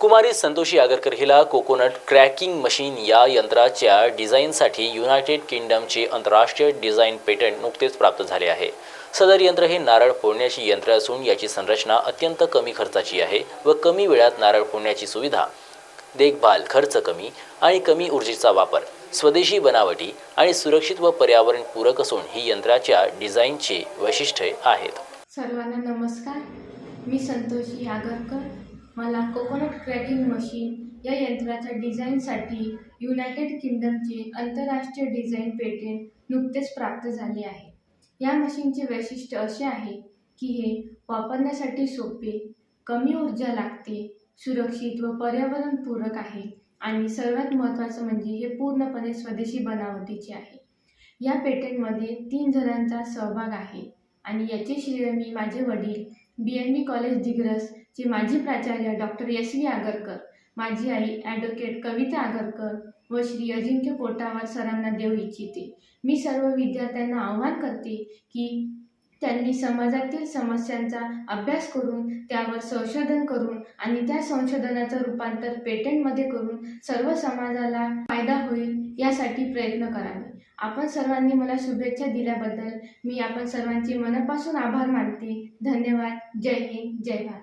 कुमारी संतोषी आगरकर हिला coconut cracking machine या यंत्राच्या डिझाईनसाठी युनायटेड किंगडमचे आंतरराष्ट्रीय डिझाईन पेटंट नुकतेच प्राप्त झाले आहे. सदर यंत्र हे नारळ फोडण्याची यंत्र असून याची संरचना अत्यंत कमी खर्चाची आहे व कमी वेळात नारळ फोडण्याची सुविधा देखभाल खर्च कमी आणि कमी ऊर्जेचा वापर स्वदेशी बनावटी आणि सुरक्षित व पर्यावरणपूरक असून ही यंत्राच्या डिझाईनचे वैशिष्ट्ये आहेत. सर्वांना नमस्कार. मी संतोषी आगरकर क्रॅकिंग मशीन या यंत्राच्या डिझाईनसाठी युनायटेड किंगडमचे आंतरराष्ट्रीय डिझाईन पेटेंट नुकतेच प्राप्त झाले आहे. या मशीनचे वैशिष्ट्य असे आहे की हे वापरण्यासाठी सोपे कमी ऊर्जा लागते सुरक्षित व पर्यावरणपूरक आहे आणि सर्वात महत्त्वाचं म्हणजे हे पूर्णपणे स्वदेशी बनावटीचे आहे. या पेटेंटमध्ये तीन जणांचा सहभाग आहे आणि याचे श्रेय मी माझे वडील बी एन बी कॉलेज दिग्रसचे माजी प्राचार्य डॉक्टर यशवी आगरकर माझी आई ॲडव्होकेट कविता आगरकर व श्री अजिंक्य पोटावर सरांना देऊ इच्छिते. मी सर्व विद्यार्थ्यांना आव्हान करते की त्यांनी समाजातील समस्यांचा अभ्यास करून त्यावर संशोधन करून आणि त्या संशोधनाचं रूपांतर पेटंटमध्ये करून सर्व समाजाला फायदा होईल यासाठी प्रयत्न करावे. आपण सर्वांनी मला शुभेच्छा दिल्याबद्दल मी आपण सर्वांचे मनापासून आभार मानते. धन्यवाद. जय हिंद. जय भारत.